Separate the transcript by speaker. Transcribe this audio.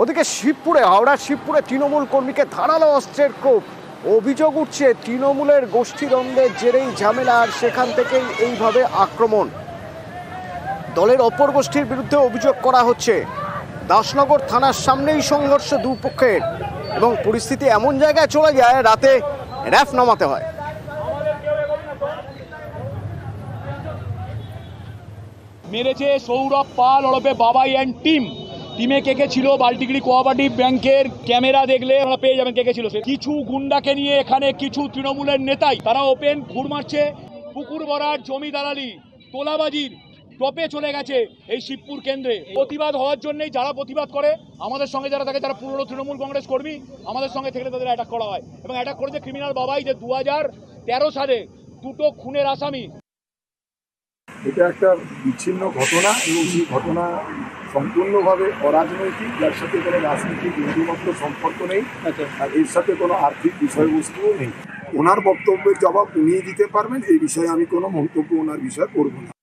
Speaker 1: ওদিকে শিবপুরে হাওড়ার শিবপুরে তৃণমূল কর্মীকে ধারালো অস্ত্রের কোপ অভিযোগ উঠছে, তৃণমূলের গোষ্ঠীদ্বন্দ্বের জেরেই ঝামেলা, আর সেখান থেকেই এইভাবে আক্রমণ। দলের অপর গোষ্ঠীর বিরুদ্ধে অভিযোগ করা হচ্ছে, দাসনগর থানার সামনেই সংঘর্ষ দুপক্ষের এবং পরিস্থিতি এমন জায়গায় চলে যায়, রাতে র্যাফ নামাতে হয়।
Speaker 2: মেরেছে সৌরভ পাল, ওরফে বাবাই অ্যান্ড টিম টিমে কে কে ছিল? বাল্টিগিরি কোঅপারেটিভ ব্যাংকের ক্যামেরা দেখলে আমরা পেয়ে যাবেন কে কে ছিল কিছু গুন্ডাকে নিয়ে এখানে কিছু তৃণমূলের নেতাই, তারা ওপেন ঘুর মারছে। পুকুর ভরার জমি দালালি, তোলাবাজির টপে চলে গেছে এই শিবপুর কেন্দ্রে। প্রতিবাদ হওয়ার জন্যই যারা প্রতিবাদ করে, আমাদের সঙ্গে যারা থাকে, যারা পুরনো তৃণমূল কংগ্রেস কর্মী, আমাদের সঙ্গে থেকে তাদের অ্যাটাক করা হয়। এবং অ্যাটাক করেছে ক্রিমিনাল বাবাই যে দু সালে দুটো খুনের আসামি।
Speaker 3: এটা একটা বিচ্ছিন্ন ঘটনা এবং সেই ঘটনা সম্পূর্ণভাবে অরাজনৈতিক যার সাথে কোনো রাজনীতিক বিন্দুমাত্র সম্পর্ক নেই আর এর সাথে কোনো আর্থিক বিষয়বস্তুও নেই। ওনার বক্তব্যের জবাব উনিই দিতে পারবেন এই বিষয়ে আমি কোনো মন্তব্য ওনার বিষয়ে করব না।